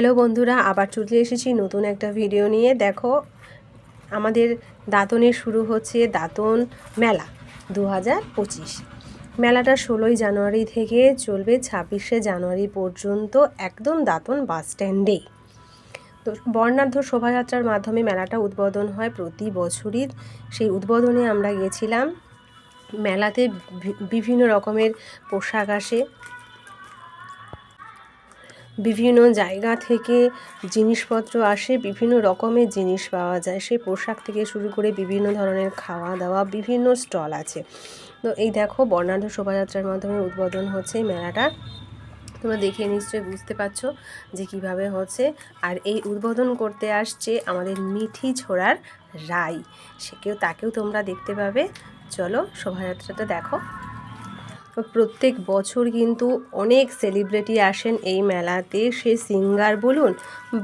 Hello বন্ধুরা, আবার চলে এসেছি নতুন একটা ভিডিও নিয়ে। দেখো, আমাদের দাঁতনের শুরু হচ্ছে দাঁতন মেলা দু হাজার পঁচিশ। মেলাটা ষোলোই জানুয়ারি থেকে চলবে ছাব্বিশে জানুয়ারি পর্যন্ত একদম দাঁতন বাস স্ট্যান্ডেই তো বর্ণাঢ্য শোভাযাত্রার মাধ্যমে মেলাটা উদ্বোধন হয় প্রতি বছরই। সেই উদ্বোধনে আমরা গেছিলাম। মেলাতে বিভিন্ন রকমের পোশাক আসে। বিভিন্ন জায়গা থেকে জিনিসপত্র আসে, বিভিন্ন রকমের জিনিস পাওয়া যায়। সেই পোশাক থেকে শুরু করে বিভিন্ন ধরনের খাওয়া দাওয়া বিভিন্ন স্টল আছে। তো এই দেখো, বর্ণাঢ্য শোভাযাত্রার মাধ্যমে উদ্বোধন হচ্ছে মেলাটা। তোমরা দেখে নিশ্চয়ই বুঝতে পারছ যে কীভাবে হচ্ছে। আর এই উদ্বোধন করতে আসছে আমাদের মিঠি ছোড়ার রাই। সেকেও তাকেও তোমরা দেখতে পাবে। চলো, শোভাযাত্রাটা দেখো। প্রত্যেক বছর কিন্তু অনেক সেলিব্রিটি আসেন এই মেলাতে। সে সিঙ্গার বলুন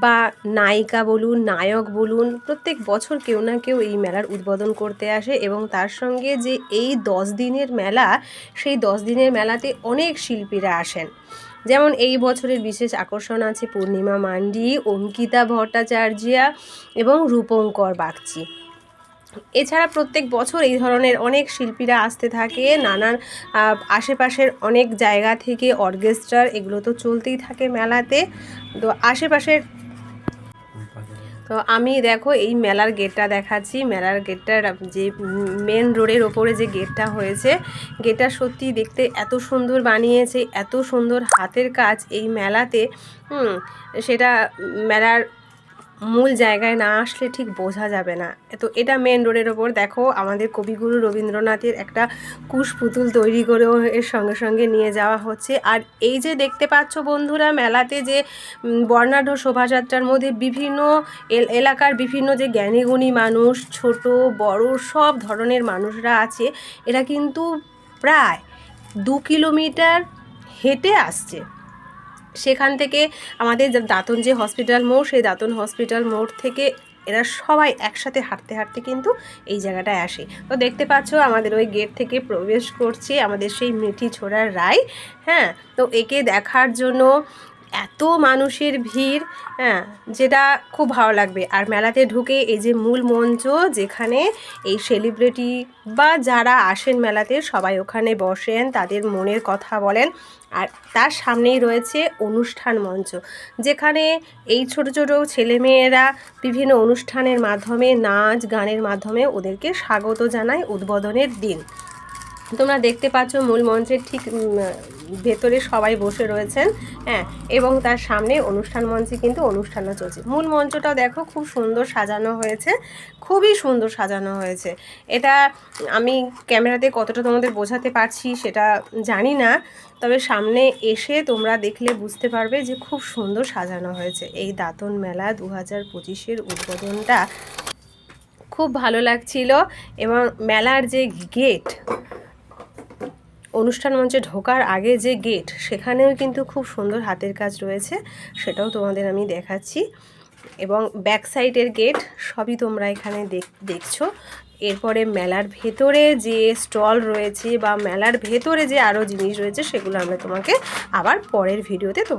বা নায়িকা বলুন, নায়ক বলুন, প্রত্যেক বছর কেউ না কেউ এই মেলার উদ্বোধন করতে আসে এবং তার সঙ্গে যে এই দশ দিনের মেলা, সেই দশ দিনের মেলাতে অনেক শিল্পীরা আসেন। যেমন এই বছরের বিশেষ আকর্ষণ আছে পূর্ণিমা মান্ডি, অঙ্কিতা ভট্টাচার্যা এবং রূপঙ্কর বাগচি। এছাড়া প্রত্যেক বছর এই ধরনের অনেক শিল্পীরা আসতে থাকে, নানান আশেপাশের অনেক জায়গা থেকে অর্কেস্ট্রার, এগুলো তো চলতেই থাকে মেলাতে। তো আশেপাশের তো আমি দেখো এই মেলার গেটটা দেখাচ্ছি। মেলার গেটটার যে মেন রোডের ওপরে যে গেটটা হয়েছে গেটটা সত্যি দেখতে এত সুন্দর বানিয়েছে, এত সুন্দর হাতের কাজ এই মেলাতে। সেটা মেলার মূল জায়গায় না আসলে ঠিক বোঝা যাবে না। তো এটা মেন রোডের ওপর দেখো, আমাদের কবিগুরু রবীন্দ্রনাথের একটা কুশ পুতুল তৈরি করেও এর সঙ্গে সঙ্গে নিয়ে যাওয়া হচ্ছে। আর এই যে দেখতে পাচ্ছ বন্ধুরা, মেলাতে যে বর্ণাঢ্য শোভাযাত্রার মধ্যে বিভিন্ন এল- এলাকার বিভিন্ন যে জ্ঞানীগুণী মানুষ, ছোট, বড় সব ধরনের মানুষরা আছে, এরা কিন্তু প্রায় দু কিলোমিটার হেঁটে আসছে। সেখান থেকে আমাদের দাঁতন যে হসপিটাল মোড়, সেই দাঁতন হসপিটাল মোড় থেকে এরা সবাই একসাথে হাঁটতে হাঁটতে কিন্তু এই জায়গাটায় আসে। তো দেখতে পাচ্ছ আমাদের ওই গেট থেকে প্রবেশ করছে আমাদের সেই মিঠি ছোড়ার রায় হ্যাঁ? তো একে দেখার জন্য এত মানুষের ভিড় হ্যাঁ যেটা খুব ভালো লাগবে। আর মেলাতে ঢুকে এই যে মূল মঞ্চ, যেখানে এই সেলিব্রিটি বা যারা আসেন মেলাতে, সবাই ওখানে বসেন, তাদের মনের কথা বলেন। আর তার সামনেই রয়েছে অনুষ্ঠান মঞ্চ, যেখানে এই ছোট ছোট ছেলেমেয়েরা বিভিন্ন অনুষ্ঠানের মাধ্যমে, নাচ, গানের মাধ্যমে ওদেরকে স্বাগত জানায় উদ্বোধনের দিন। তোমরা দেখতে পাচ্ছ মূল মঞ্চের ঠিক ভেতরে সবাই বসে রয়েছেন হ্যাঁ এবং তার সামনে অনুষ্ঠান মঞ্চে কিন্তু অনুষ্ঠানও চলছে। মূল মঞ্চটাও দেখো খুব সুন্দর সাজানো হয়েছে, খুবই সুন্দর সাজানো হয়েছে। এটা আমি ক্যামেরাতে কতটা তোমাদের বোঝাতে পারছি সেটা জানি না, তবে সামনে এসে তোমরা দেখলে বুঝতে পারবে যে খুব সুন্দর সাজানো হয়েছে। এই দাঁতন মেলা দু হাজার পঁচিশের উদ্বোধনটা খুব ভালো লাগছিল, এবং মেলার যে গেট অনুষ্ঠান মঞ্চে ঢোকার আগে যে গেট সেখানেও কিন্তু খুব সুন্দর হাতের কাজ রয়েছে, সেটাও তোমাদের আমি দেখাচ্ছি। এবং ব্যাক সাইডের গেট সবই তোমরা এখানে দেখ, দেখছ। এরপরে মেলার ভেতরে যে স্টল রয়েছে বা মেলার ভেতরে যে আরও জিনিস রয়েছে, সেগুলো আমরা তোমাকে আবার পরের ভিডিওতে তোমার